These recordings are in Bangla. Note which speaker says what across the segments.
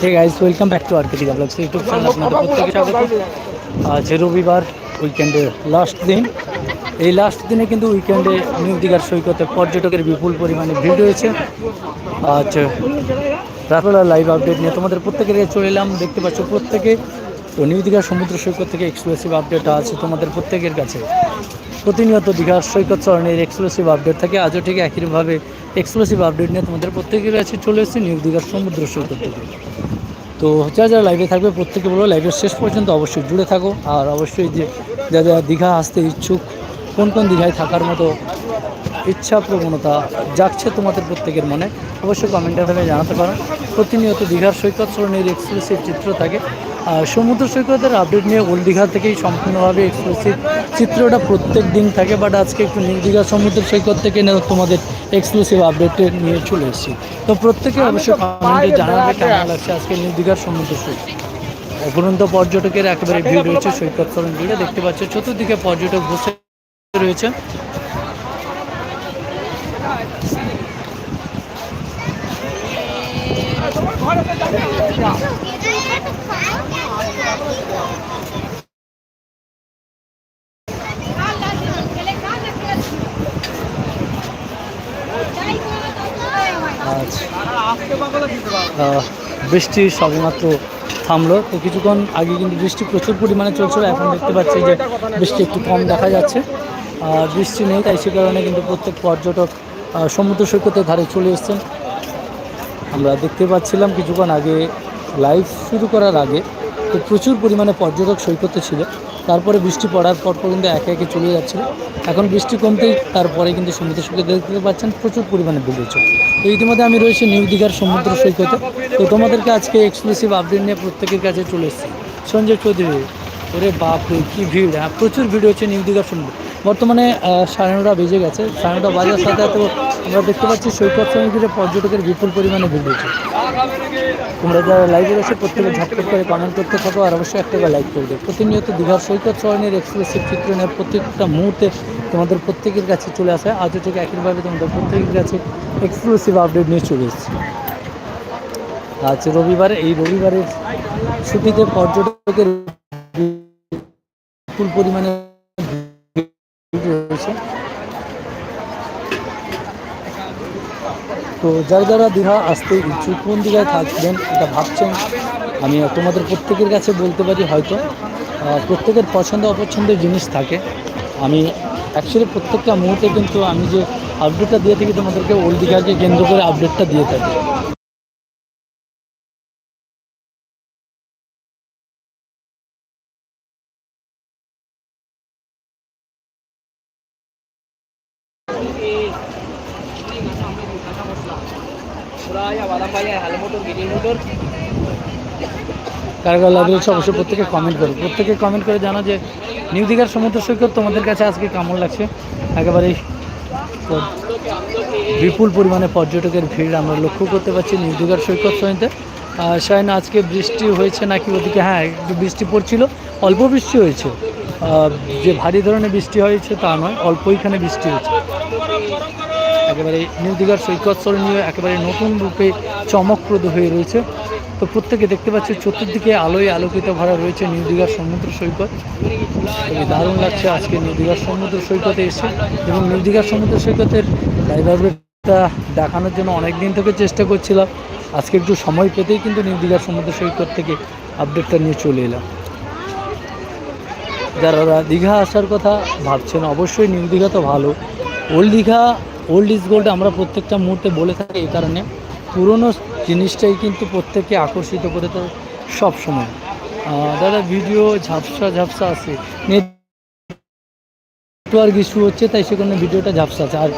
Speaker 1: Hey guys welcome back to Arketika blogs YouTube channel আপনাদের স্বাগত। আজ রবিবার উইকেন্ডের লাস্ট দিন। এই লাস্ট দিনে কিন্তু উইকেন্ডে নিউ দীঘার সৈকতে পর্যটকের বিপুল পরিমাণে ভিড় রয়েছে আজ রাতবেলা লাইভ আপডেট নিয়ে তোমাদের প্রত্যেকের চলে এলাম। দেখতে পাচ্ছ প্রত্যেকে। তো নিউ দীঘার সমুদ্র সৈকত থেকে এক্সক্লুসিভ আপডেট আছে তোমাদের প্রত্যেকের কাছে। প্রতিনিয়ত দীঘার সৈকত চরণের এক্সক্লুসিভ আপডেট থাকে। আজও ঠিক একইভাবে এক্সক্লুসিভ আপডেট নিয়ে তোমাদের প্রত্যেকের কাছে চলে এসেছে নিউ দীঘার সমুদ্র সৈকত থেকে। তো যারা যারা লাইভে থাকবে, প্রত্যেকে বলো লাইভের শেষ পর্যন্ত অবশ্যই জুড়ে থাকো। আর অবশ্যই যে যা যা দীঘা আসতে ইচ্ছুক, কোন কোন দীঘায় থাকার মতো ইচ্ছা প্রবণতা জাগছে তোমাদের প্রত্যেকের মনে, অবশ্যই কমেন্টের মাধ্যমে জানাতে পারো। প্রতিনিয়ত দীঘার সৈকত সরণের এক্সক্লুসিভ চিত্র থাকে। আর সমুদ্র সৈকতের আপডেট নিয়ে ওল্ড দীঘা থেকেই সম্পূর্ণভাবে এক্সক্লুসিভ চিত্রটা প্রত্যেক দিন থাকে বাট আজকে একটু নিউ দীঘা সমুদ্র সৈকত থেকে তোমাদের এক্সক্লুসিভ আপডেট নিয়ে চলে এসেছি। তো প্রত্যেকে অবশ্যই কমেন্টে জানাবে কেমন লাগছে আজকে নিউ দীঘার সমুদ্র সৈকত। অপরন্ত পর্যটকের একেবারে ভিড় রয়েছে সৈকত সরণ জুড়ে দেখতে পাচ্ছ চতুর্দিকে পর্যটক বসে রয়েছে আজ আহ, বৃষ্টি সবেমাত্র থামলো। তো কিছুক্ষণ আগে কিন্তু বৃষ্টি প্রচুর পরিমাণে চলছিল। এখন দেখতে পাচ্ছি যে বৃষ্টি একটু কম দেখা যাচ্ছে। আর বৃষ্টি নেই, তাই সে কারণে কিন্তু প্রত্যেক পর্যটক সমুদ্র সৈকতের ধারে চলে এসছেন। আমরা দেখতে পাচ্ছিলাম কিছুক্ষণ আগে লাইভ শুরু করার আগে তো প্রচুর পরিমাণে পর্যটক সৈকতে ছিল। তারপরে বৃষ্টি পড়ার পর কিন্তু একে একে চলে যাচ্ছিল। এখন বৃষ্টি কমতেই তারপরে কিন্তু সমুদ্র সৈকত দেখতে পাচ্ছেন, প্রচুর পরিমাণে ভিড় তো ইতিমধ্যে আমি রয়েছি নিউ দীঘার সমুদ্র সৈকতে। তো তোমাদেরকে আজকে এক্সক্লুসিভ আপডেট নিয়ে প্রত্যেকের কাছে চলে এসেছি। সঞ্জয় চৌধুরী, ওরে বাপরে, কি ভিড় হ্যাঁ প্রচুর ভিড় হচ্ছে নিউ দীঘার সমুদ্র। বর্তমানে সাড়ে নটা বেজে গেছে। সাড়ে নটা বাজার সাথে সাথে আমরা দেখতে পাচ্ছি সৈকত সমিতিতে পর্যটকের বিপুল পরিমাণে ভিড় হচ্ছে তোমরা যারা লাইভে রয়েছে, প্রত্যেকে ঝটপট করে কমেন্ট করতে থাকো আর অবশ্যই একটা লাইক করবে প্রতিনিয়ত দীঘার সৈকত চরণের এক্সক্লুসিভ চিত্র নেওয়ার প্রত্যেকটা মুহূর্তে তোমাদের প্রত্যেকের কাছে চলে আসে। আজও থেকে একইভাবে তোমাদের প্রত্যেকের কাছে এক্সক্লুসিভ আপডেট নিয়ে চলে এসেছি। আজ রবিবারে, এই রবিবারের ছুটিতে পর্যটকের বিপুল পরিমাণে তো যারা যারা দীঘা আসতে ইচ্ছুক কোন দীঘায় থাকবেন এটা ভাবছেন, আমি তোমাদের প্রত্যেকের কাছে বলতে পারি হয়তো। প্রত্যেকের পছন্দ অপছন্দের জিনিস থাকে। আমি অ্যাকচুয়ালি প্রত্যেকটা মুহূর্তে কিন্তু আমি যে আপডেটটা দিয়ে থাকি তোমাদেরকে ওল্ড দীঘাকে কেন্দ্র করে আপডেটটা দিয়ে থাকি। কারা কারা লাইভ রয়েছে অবশ্যই প্রত্যেকে কমেন্ট করো। প্রত্যেকে কমেন্ট করে জানো যে নিউ দীঘার সমুদ্র সৈকত তোমাদের কাছে আজকে কেমন লাগছে? একেবারেই বিপুল পরিমাণে পর্যটকের ভিড় আমরা লক্ষ্য করতে পারছি নিউ দীঘার সৈকত সৈনিতে শায়ন আজকে বৃষ্টি হয়েছে নাকি ওদিকে? হ্যাঁ একটু বৃষ্টি পড়ছিল, অল্প বৃষ্টি হয়েছে। যে ভারী ধরনের বৃষ্টি হয়েছে তা নয় অল্পইখানে বৃষ্টি হয়েছে। একেবারে নিউ দীঘার সৈকত সরণীয় একেবারে নতুন রূপে চমকপ্রদ হয়ে রয়েছে। তো প্রত্যেকে দেখতে পাচ্ছি, চতুর্দিকে আলোয় আলোকিত ভরা রয়েছে নিউ দীঘার সমুদ্র সৈকত। খুবই দারুণ লাগছে আজকে নিউ সমুদ্র সৈকতে এসে। এবং নিউ সমুদ্র সৈকতের লাইব্রেরিটা দেখানোর জন্য অনেক দিন থেকে চেষ্টা করছিলাম। আজকে একটু সময় পেতেই কিন্তু নিউ দীঘার সমুদ্র সৈকত থেকে আপডেটটা নিয়ে চলে এলাম। যারা দীঘা আসার কথা ভাবছেন, অবশ্যই নিউ দীঘা তো ভালো। Old Digha old is gold আমরা প্রত্যেকটা মুহূর্তে বলে থাকি এই কারণে। পুরনো জিনিসটাই কিন্তু প্রত্যেককে আকর্ষিত করে তো সব সময় দাদা ভিডিও ঝাপসা ঝাপসা আছে। নেটওয়ার্ক ইস্যু হচ্ছে, তাই সেখানে ভিডিওটা ঝাপসা আছে। আর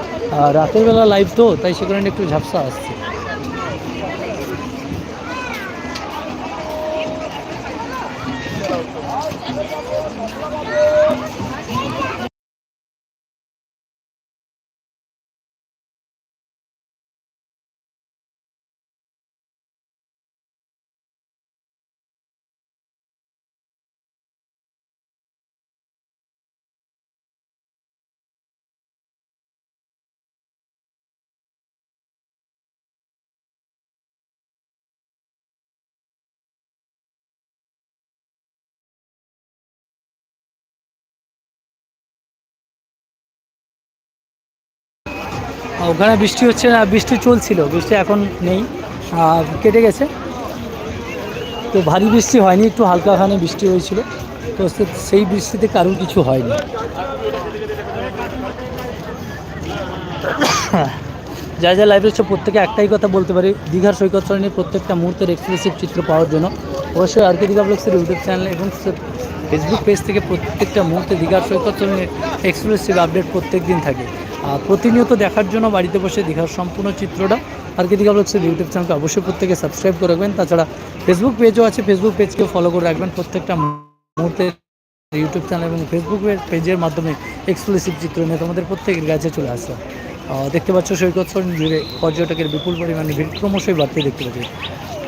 Speaker 1: রাতের বেলা লাইভ তো, তাই সেখানে একটু ঝাপসা আসছে। ওখানে বৃষ্টি হচ্ছে না, বৃষ্টি চলছিল, বৃষ্টি এখন নেই কেটে গেছে। তো ভারী বৃষ্টি হয়নি, একটু হালকা হালকাখানে বৃষ্টি হয়েছিল। তো সেই বৃষ্টিতে কারোর কিছু হয়নি। যা যা লাইভ রয়েছে প্রত্যেকে একটাই কথা বলতে পারি, দীঘার সৈকত সরণির প্রত্যেকটা মুহূর্তের এক্সক্লুসিভ চিত্র পাওয়ার জন্য। অবশ্যই আর কে দীঘা ব্লগসের ইউটিউব চ্যানেল এবং ফেসবুক পেজ থেকে প্রত্যেকটা মুহূর্তে দীঘার সৈকত সরণির এক্সক্লুসিভ আপডেট প্রত্যেক দিন থাকে। প্রতিনিয়ত দেখার জন্য বাড়িতে বসে দীঘার সম্পূর্ণ চিত্রটা আর কে দীঘা ব্লগসের ইউটিউব চ্যানেলকে অবশ্যই প্রত্যেকে সাবস্ক্রাইব করে রাখবেন। তাছাড়া ফেসবুক পেজও আছে। ফেসবুক পেজকে ফলো করে রাখবেন। প্রত্যেকটা মুহূর্তে ইউটিউব চ্যানেল এবং ফেসবুক পেজের মাধ্যমে এক্সক্লুসিভ চিত্র নিয়ে তোমাদের প্রত্যেকের কাছে চলে আহ, দেখতে পাচ্ছ সৈকত জুড়ে পর্যটকের বিপুল পরিমাণে ভিড়। ক্রমশই বাড়তে দেখতে পাচ্ছি।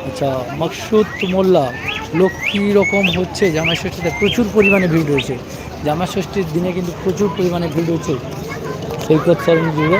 Speaker 1: আচ্ছা মকসুদ মোল্লা লোক কী রকম হচ্ছে? জামা ষষ্ঠীতে প্রচুর পরিমাণে ভিড় রয়েছে। জামা ষষ্ঠীর দিনে কিন্তু প্রচুর পরিমাণে ভিড় রয়েছে। সৈকত সরণ জুড়ে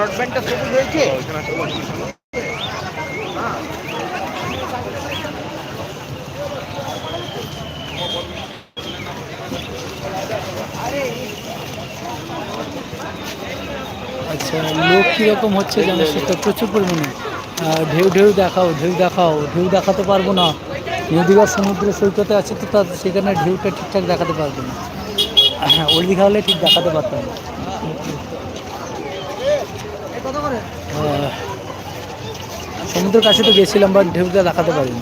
Speaker 2: ব্রডব্যান্ডটা সবুজ হয়েছে
Speaker 1: আচ্ছা লোক কীরকম হচ্ছে জানো সেটা প্রচুর পরিমাণে। ঢেউ ঢেউ দেখাও ঢেউ দেখাও, ঢেউ দেখাতে পারব না। নদীঘাট সমুদ্র সৈকতে আছে তো তার সেখানে ঢেউটা ঠিকঠাক দেখাতে পারব না। হ্যাঁ ওই দীঘা হলে ঠিক দেখাতে পারতাম না। সমুদ্রের কাছে তো গেছিলাম বাট ঢেউটা দেখাতে পারিনি।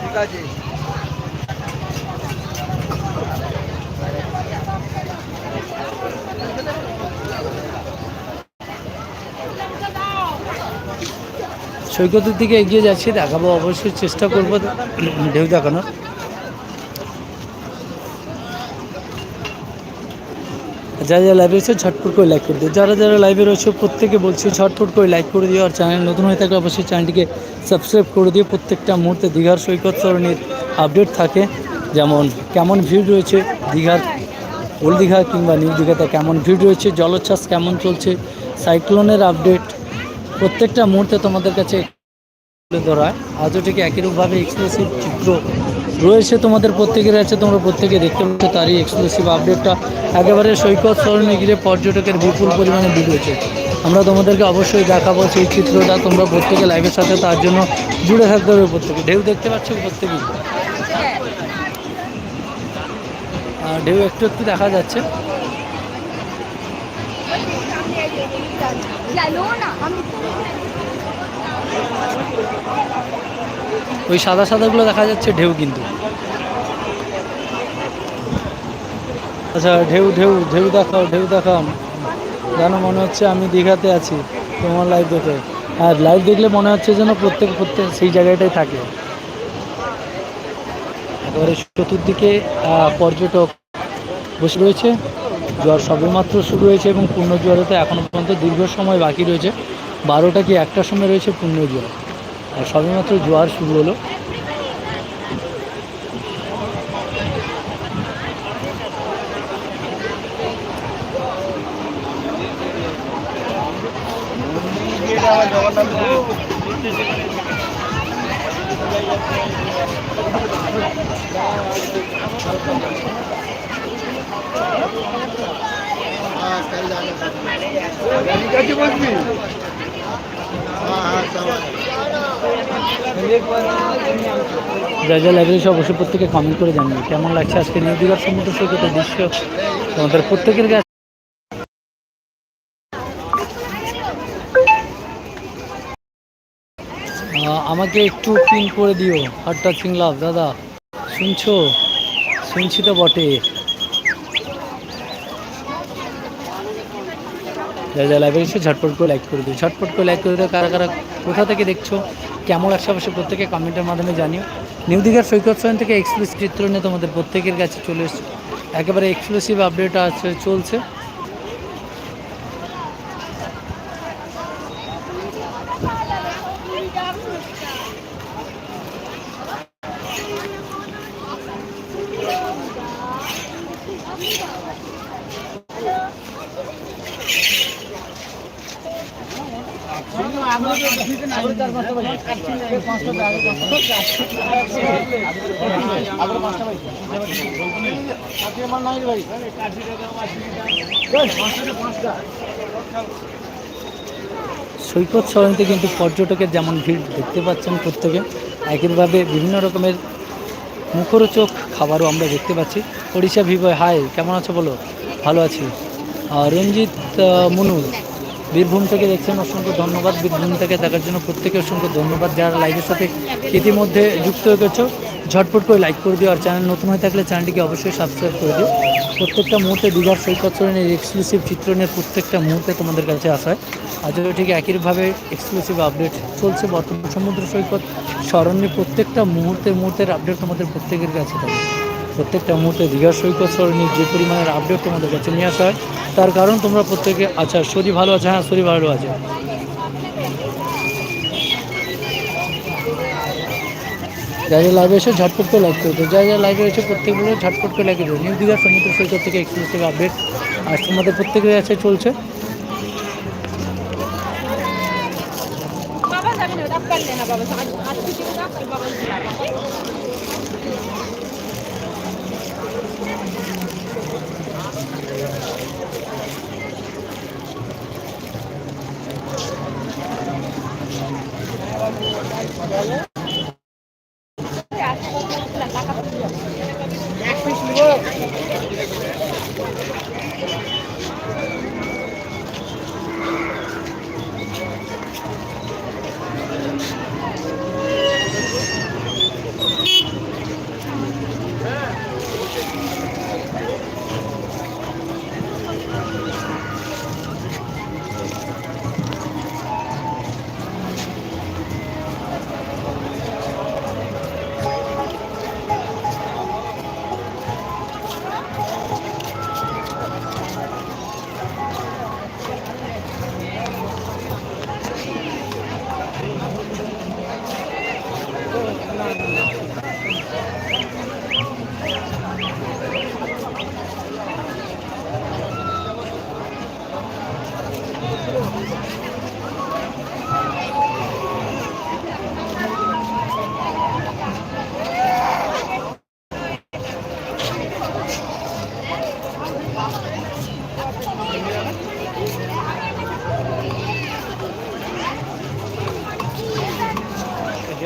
Speaker 2: ঠিক আছে।
Speaker 1: সৈকতের দিকে এগিয়ে যাচ্ছি দেখাবো অবশ্যই চেষ্টা করব ঢেউ দেখানোর। যারা যারা লাইভে রয়েছে ঝটপট করে লাইক করে দিও। যারা যারা লাইভে রয়েছে, প্রত্যেকে বলছি ঝটপট করে লাইক করে দিও। আর চ্যানেল নতুন হয়ে থাকলে অবশ্যই চ্যানেলটিকে সাবস্ক্রাইব করে দিও। প্রত্যেকটা মুহূর্তে দীঘার সৈকত সরণির আপডেট থাকে। যেমন কেমন ভিড় রয়েছে দীঘার ওল্ড দীঘা কিংবা নিউ দীঘাতে কেমন ভিড় রয়েছে, জলোচ্ছ্বাস কেমন চলছে সাইক্লোনের আপডেট প্রত্যেকটা মুহূর্তে তোমাদের কাছে তুলে ধরা। আজও ঠিক একইরূপভাবে এক্সক্লুসিভ চিত্র রয়েছে তোমাদের প্রত্যেকের, আছে তোমরা প্রত্যেকে দেখতে পাচ্ছ তারই এক্সক্লুসিভ আপডেটটা একেবারে সৈকত স্মরণে গিয়ে পর্যটকের বিপুল পরিমাণে ডুবেছে আমরা তোমাদেরকে অবশ্যই দেখাবো সেই চিত্রটা, তোমরা প্রত্যেকে লাইভের সাথে তার জন্য জুড়ে থাকতে হবে প্রত্যেকে। ঢেউ দেখতে পাচ্ছ প্রত্যেকেই আর ঢেউ একটু একটু দেখা যাচ্ছে। ওই সাদা সাদাগুলো দেখা যাচ্ছে ঢেউ কিন্তু। আচ্ছা ঢেউ ঢেউ ঢেউ দেখাও ঢেউ দেখাও। যেন মনে হচ্ছে আমি দীঘাতে আছি তোমার লাইভ দেখে। আর লাইভ দেখলে মনে হচ্ছে যেন প্রত্যেক প্রত্যেক সেই জায়গাটাই থাকে। একেবারে চতুর্দিকে পর্যটক বসে রয়েছে। জ্বর সবেমাত্র শুরু হয়েছে এবং পূর্ণ জ্বরেতে এখনও পর্যন্ত দীর্ঘ সময় বাকি রয়েছে। বারোটা কি একটার সময় রয়েছে পূর্ণ জ্বর আর সবেমাত্র জোয়ার শুরু হলো। যা যা সব অবশ্যই প্রত্যেকে কমেন্ট করে জানিয়ে কেমন লাগছে আজকে নিউ দীঘার সমুদ্র সৈকতের দৃশ্য? তোমাদের প্রত্যেকের কাছে আমাকে একটু পিন করে দিও। হার্ট টাচিং লাভ, দাদা। শুনছো? শুনছি তো বটে। যা যারা লাইভে এসে ঝটপট করে লাইক করে দিও। ঝটপট করে লাইক করে দিও। কারা কারা কোথা থেকে দেখছ? কেমন লাগছে অবশ্যই প্রত্যেকে কমেন্টের মাধ্যমে জানিও। নিউ দীঘার সৈকত সয়ন থেকে এক্সক্লুসিভ চিত্র নিয়ে তোমাদের প্রত্যেকের কাছে চলে এসছে। একেবারে এক্সক্লুসিভ আপডেট আছে, চলছে। সৈকত সরণিতে কিন্তু পর্যটকের যেমন ভিড় দেখতে পাচ্ছেন প্রত্যেকে, একইভাবে বিভিন্ন রকমের মুখরোচক খাবারও আমরা দেখতে পাচ্ছি। ওড়িশা ভিভয় হাই, কেমন আছো বলো? ভালো আছি। রঞ্জিত মুনুল বীরভূম থেকে দেখছেন অসংখ্য ধন্যবাদ। বীরভূম থেকে দেখার জন্য প্রত্যেকে অসংখ্য ধন্যবাদ। যারা লাইভের সাথে ইতিমধ্যে যুক্ত হয়ে গেছো, ঝটপট করে লাইক করে দিও। আর চ্যানেল নতুন হয়ে থাকলে চ্যানেলটিকে অবশ্যই সাবস্ক্রাইব করে দিও। প্রত্যেকটা মুহূর্তে দীঘার সৈকত সরণের এক্সক্লুসিভ চিত্রণের প্রত্যেকটা মুহূর্তে তোমাদের কাছে আসায় আজও ঠিক একইভাবে এক্সক্লুসিভ আপডেট চলছে বর্তমান সমুদ্র সৈকত। স্মরণে প্রত্যেকটা মুহূর্তের মুহূর্তের আপডেট তোমাদের প্রত্যেকের কাছে থাকে প্রত্যেকটা মুহূর্তে দীঘার সৈকত সরণি যে পরিমাণের আপডেট তোমাদের কাছে নিয়ে আসা হয়, তার কারণ তোমরা প্রত্যেকে আচ্ছা শরীর ভালো আছে? হ্যাঁ শরীর ভালো আছে। যা যা লাইভ এসে ঝটপট করে লাগতে হতো যা যা লাইভে এসে প্রত্যেকগুলো ঝটপট করে লাগিয়ে দেবে নিউ দীঘার সমুদ্র সৈকত থেকে এক্সপ্রেস থেকে আপডেট আজ তোমাদের প্রত্যেকের কাছে চলছে।
Speaker 2: বাবা বাবা Valeu.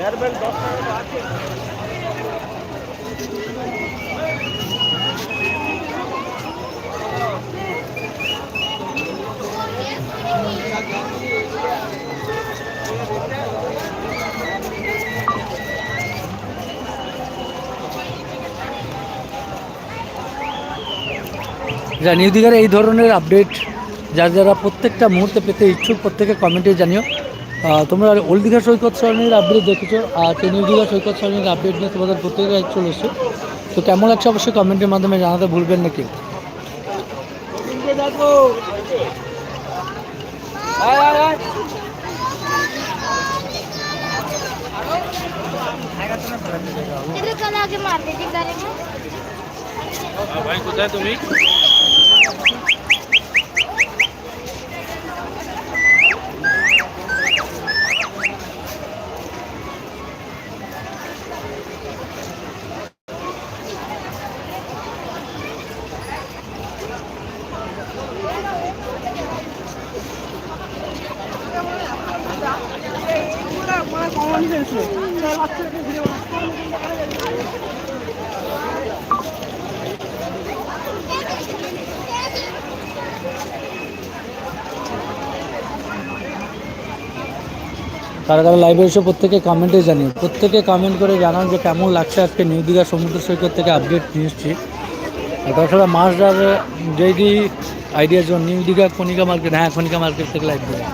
Speaker 1: যা নিউ দীঘার এই ধরনের আপডেট যার যারা প্রত্যেকটা মুহূর্তে পেতে ইচ্ছুক প্রত্যেকে কমেন্টে জানিও। তোমরা ওল্ড দীঘা সৈকত সরণির আপডেট দেখেছ আর নিউ দীঘা সৈকত সরণির আপডেট নিয়ে তোমাদের প্রত্যেকটা চলে এসছো। তো কেমন লাগছে অবশ্যই কমেন্টের মাধ্যমে জানাতে ভুলবেন
Speaker 2: নাকি তুমি?
Speaker 1: কারা কারা লাইভে এসে প্রত্যেকে কমেন্টে জানিও প্রত্যেকে কমেন্ট করে জানান যে কেমন লাগছে আজকে নিউ দীঘা সমুদ্র সৈকত থেকে আপডেট নিয়ে এসেছি আর তাছাড়া মাছ যেই idea zone new Digha Kanika market হ্যাঁ কনিকা মার্কেট থেকে লাইভ দেবে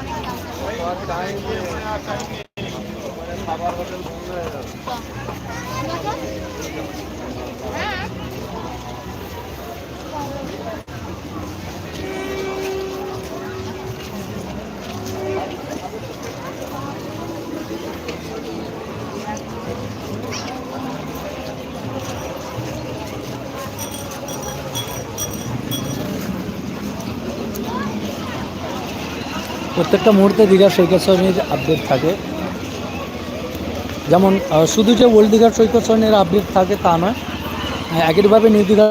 Speaker 1: প্রত্যেকটা মুহূর্তে দীঘার সৈকত সরণির আপডেট থাকে যেমন শুধু যে ওল্ড দীঘার সৈকত সরণির আপডেট থাকে তা নয় হ্যাঁ, একইভাবে নিউ দীঘার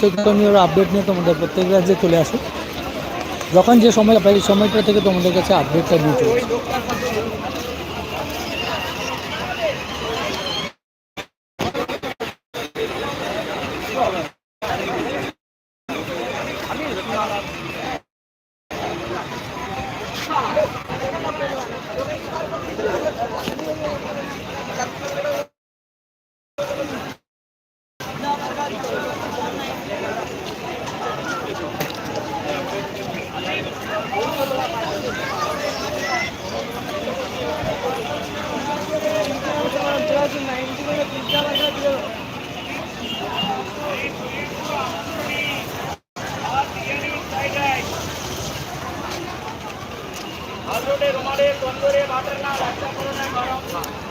Speaker 1: সৈকত সরণির আপডেট নিয়ে তোমাদের প্রত্যেক রাজ্যে চলে আসে যখন যে সময় পাই সময়টা থেকে তোমাদের কাছে আপডেটটা নিয়ে চলে আসে।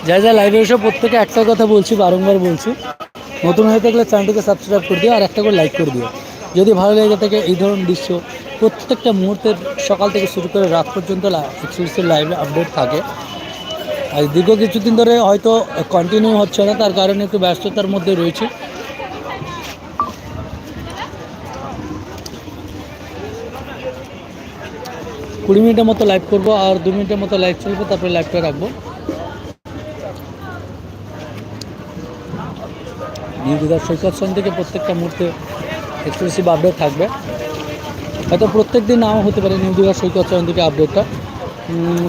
Speaker 1: যা যা লাইভে এসে প্রত্যেকে একটা কথা বলছি, বারংবার বলছি। নতুন হয়ে থাকলে চ্যানেলটিকে সাবস্ক্রাইব করে দিও আর একটা করে লাইক করে দিও। যদি ভালো লেগে থাকে এই ধরনের দৃশ্য, প্রত্যেকটা মুহূর্তের সকাল থেকে শুরু করে রাত পর্যন্ত এক্সক্লুসিভ লাইভে আপডেট থাকে। আর দীর্ঘ কিছুদিন ধরে হয়তো কন্টিনিউ হচ্ছে না, তার কারণে একটু ব্যস্ততার মধ্যে রয়েছে। কুড়ি মিনিটের মতো লাইভ করব আর দু মিনিটের মতো লাইভ চলবে, তারপরে লাইভটা রাখব। নিউ দীঘার সৈকত সন থেকে প্রত্যেকটা মুহূর্তে এক্সক্লুসিভ আপডেট থাকবে। হয়তো প্রত্যেক দিন নাও হতে পারে নিউ দীঘার সৈকত সন থেকে আপডেটটা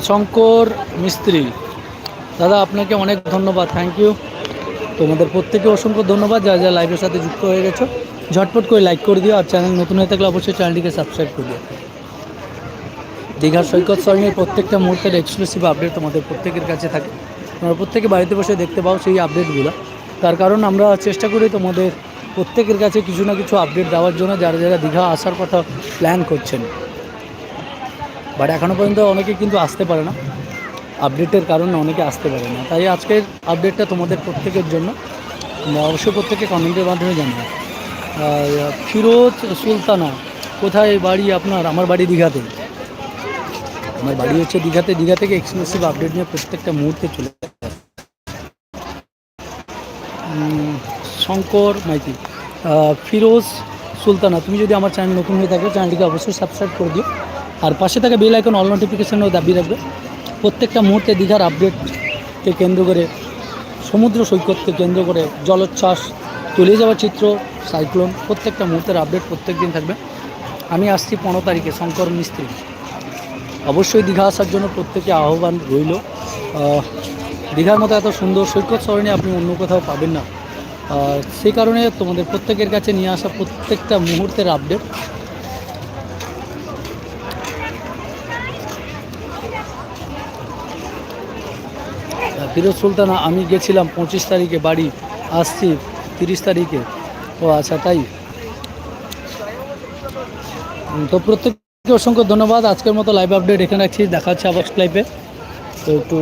Speaker 1: শঙ্কর মিস্ত্রি, দাদা, আপনাকে অনেক ধন্যবাদ। থ্যাংক ইউ তোমাদের প্রত্যেকে অসংখ্য ধন্যবাদ। যা যা লাইভের সাথে যুক্ত হয়ে গেছো, ঝটপট করে লাইক করে দিও। আর চ্যানেল নতুন হয়ে থাকলে অবশ্যই চ্যানেলটিকে সাবস্ক্রাইব করে দিও। দীঘার সৈকত সরণির প্রত্যেকটা মুহূর্তের এক্সক্লুসিভ আপডেট তোমাদের প্রত্যেকের কাছে থাকে। তোমরা প্রত্যেকে বাড়িতে বসে দেখতে পাও সেই আপডেটগুলো তার কারণ আমরা চেষ্টা করি তোমাদের প্রত্যেকের কাছে কিছু না কিছু আপডেট দেওয়ার জন্য, যারা যারা দীঘা আসার কথা প্ল্যান করছেন। বাট এখনও পর্যন্ত অনেকে কিন্তু আসতে পারে না। আপডেটের কারণে অনেকে আসতে পারে না। তাই আজকের আপডেটটা তোমাদের প্রত্যেকের জন্য। অবশ্যই প্রত্যেকে কমেন্টের মাধ্যমে জানাবে আর ফিরোজ সুলতানা, কোথায় বাড়ি আপনার? আমার বাড়ি দীঘাতে। আমার বাড়ি হচ্ছে দীঘাতে। দীঘা থেকে এক্সক্লুসিভ আপডেট নিয়ে প্রত্যেকটা মুহূর্তে চলে আসে। শঙ্কর মাইতি ফিরোজ সুলতানা, তুমি যদি আমার চ্যানেল নতুন হয়ে থাকো চ্যানেলটিকে অবশ্যই সাবস্ক্রাইব করে দিও। আর পাশে থাকা বেল আইকন অল নোটিফিকেশনও দাবি রাখবে। প্রত্যেকটা মুহূর্তে দীঘার আপডেটকে কেন্দ্র করে, সমুদ্র সৈকতকে কেন্দ্র করে জলোচ্ছ্বাস, তলিয়ে যাওয়া চিত্র সাইক্লোন প্রত্যেকটা মুহূর্তের আপডেট প্রত্যেক দিন থাকবে। আমি আসছি পনেরো তারিখে, শঙ্কর মিস্ত্রি। অবশ্যই দীঘা আসার জন্য প্রত্যেকে আহ্বান রইল। দীঘার মতো এত সুন্দর সৈকত সরণি আপনি অন্য কোথাও পাবেন না। আর সেই কারণে তোমাদের প্রত্যেকের কাছে নিয়ে আসা প্রত্যেকটা মুহূর্তের আপডেট ফিরোজ সুলতানা, আমি গেছিলাম পঁচিশ তারিখে বাড়ি, আসছি তিরিশ তারিখে। ও আচ্ছা তাই? তো প্রত্যেককে অসংখ্য ধন্যবাদ। আজকের মতো লাইভ আপডেট এখানে রাখছি। দেখা হচ্ছে আবার লাইভে তো একটু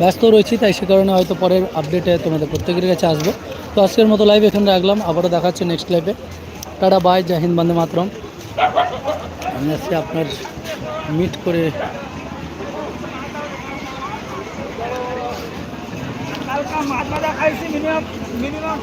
Speaker 1: ব্যস্ত রয়েছি, তাই সে কারণে হয়তো পরের আপডেটে তোমাদের প্রত্যেকের কাছে আসব। তো আজকের মতো লাইভ এখানে রাখলাম, আবারও দেখা হচ্ছে নেক্সট লাইভে টাটা বাই জয় হিন্দ, বন্দে মাতরম। আমি আজকে আপনার মিট করে
Speaker 2: মিনিমাম মিনিমাম